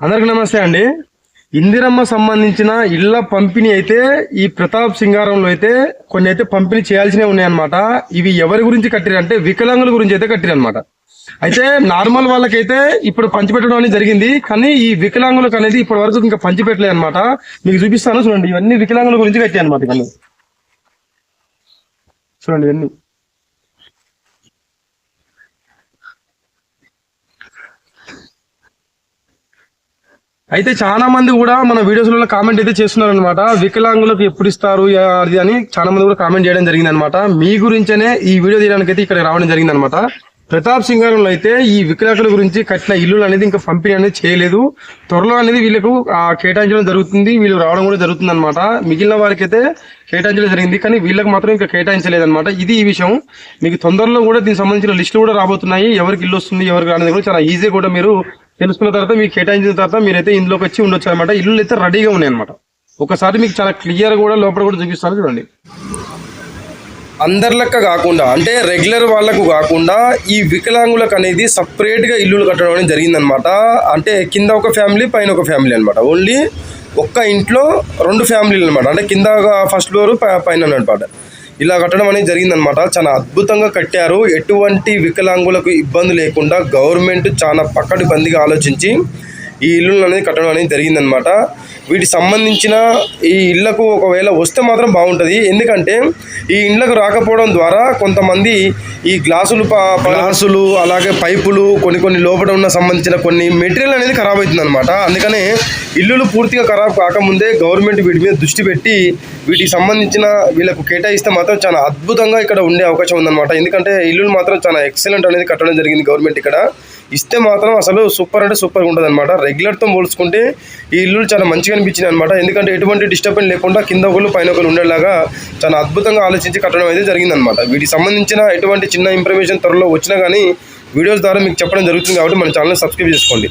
అందరికి నమస్తే అండి. ఇందిరమ్మ సంబంధించిన ఇళ్ళ పంపిణీ అయితే ఈ ప్రతాప్ సింగారంలో అయితే కొన్ని అయితే పంపిణీ చేయాల్సినవి ఉన్నాయన్నమాట. ఇవి ఎవరి గురించి కట్టిరంటే వికలాంగుల గురించి అయితే కట్టిరన్నమాట. అయితే నార్మల్ వాళ్ళకైతే ఇప్పుడు పంచిపెట్టడం అనేది జరిగింది. కానీ ఈ వికలాంగులకు అనేది ఇప్పటి వరకు ఇంకా పంచిపెట్టలేదు అనమాట మీకు చూపిస్తాను చూడండి. ఇవన్నీ వికలాంగుల గురించి కట్టాయి అనమాట చూడండి ఇవన్నీ. అయితే చాలా మంది కూడా మన వీడియోస్లో కామెంట్ అయితే చేస్తున్నారు అనమాట వికలాంగులకు ఎప్పుడు ఇస్తారు అది అని చాలా మంది కూడా కామెంట్ చేయడం జరిగింది అనమాట మీ గురించనే ఈ వీడియో తీయడానికి అయితే ఇక్కడ రావడం జరిగింది అనమాట ప్రతాప్ సింగారంలో అయితే ఈ వికలాంగుల గురించి కట్టిన ఇల్లు అనేది ఇంకా పంపిణీ అనేది చేయలేదు. త్వరలో అనేది వీళ్ళకు కేటాయించడం జరుగుతుంది వీళ్ళు రావడం కూడా జరుగుతుంది అనమాట మిగిలిన వారికి అయితే కేటాయించడం జరిగింది కానీ వీళ్ళకి మాత్రం ఇంకా కేటాయించలేదు అనమాట ఇది ఈ విషయం. మీకు తొందరలో కూడా దీనికి సంబంధించిన లిస్టులు కూడా రాబోతున్నాయి. ఎవరికి ఇల్లు వస్తుంది ఎవరికి రానేది కూడా చాలా ఈజీ కూడా మీరు తెలుసుకున్న తర్వాత మీకు కేటాయించిన తర్వాత మీరైతే ఇందులోకి వచ్చి ఉండొచ్చు అనమాట ఇల్లు అయితే రెడీగా ఉన్నాయి అనమాట ఒకసారి మీకు చాలా క్లియర్ కూడా లోపల కూడా చూపిస్తాను చూడండి. అందరి లెక్క కాకుండా అంటే రెగ్యులర్ వాళ్ళకు కాకుండా ఈ వికలాంగులకు అనేది సపరేట్గా ఇల్లులు కట్టడం అనేది జరిగిందనమాట అంటే కింద ఒక ఫ్యామిలీ పైన ఒక ఫ్యామిలీ అనమాట ఓన్లీ ఒక్క ఇంట్లో రెండు ఫ్యామిలీలు అనమాట అంటే కింద ఫస్ట్ ఫ్లోర్ పైన అనమాట ఇలా కట్టడం అనేది జరిగిందనమాట చాలా అద్భుతంగా కట్టారు. ఎటువంటి వికలాంగులకు ఇబ్బంది లేకుండా గవర్నమెంట్ చాలా పక్కటి బందిగా ఆలోచించి ఈ ఇల్లు అనేది కట్టడం అనేది జరిగిందనమాట వీటికి సంబంధించిన ఈ ఇళ్ళకు ఒకవేళ వస్తే మాత్రం బాగుంటుంది. ఎందుకంటే ఈ ఇండ్లకు రాకపోవడం ద్వారా కొంతమంది ఈ గ్లాసులు ప- గ్లాసులు అలాగే పైపులు కొన్ని కొన్ని లోపల ఉన్న సంబంధించిన కొన్ని మెటీరియల్ అనేది ఖరాబ్ అవుతుంది అనమాట అందుకనే ఇల్లులు పూర్తిగా ఖరాబ్ కాకముందే గవర్నమెంట్ వీటి మీద దృష్టి పెట్టి వీటికి సంబంధించిన వీళ్ళకు కేటాయిస్తే మాత్రం చాలా అద్భుతంగా ఇక్కడ ఉండే అవకాశం ఉందన్నమాట. ఎందుకంటే ఇల్లులు మాత్రం చాలా ఎక్సలెంట్ అనేది కట్టడం జరిగింది గవర్నమెంట్ ఇక్కడ. ఇస్తే మాత్రం అసలు సూపర్ అంటే సూపర్గా ఉంటుంది అనమాట రెగ్యులర్తో పోల్చుకుంటే ఈ ఇల్లులు చాలా మంచిగా అనిపించింది అనమాట ఎందుకంటే ఎటువంటి డిస్టర్బెన్స్ లేకుండా కింద ఒకళ్ళు పైన ఒకరు ఉండేలాగా చాలా అద్భుతంగా ఆలోచించి కట్టడం అయితే జరిగిందనమాట వీటికి సంబంధించిన ఎటువంటి చిన్న ఇన్ఫర్మేషన్ త్వరలో వచ్చినా కానీ వీడియోస్ ద్వారా మీకు చెప్పడం జరుగుతుంది కాబట్టి మన ఛానల్ సబ్స్క్రైబ్ చేసుకోండి.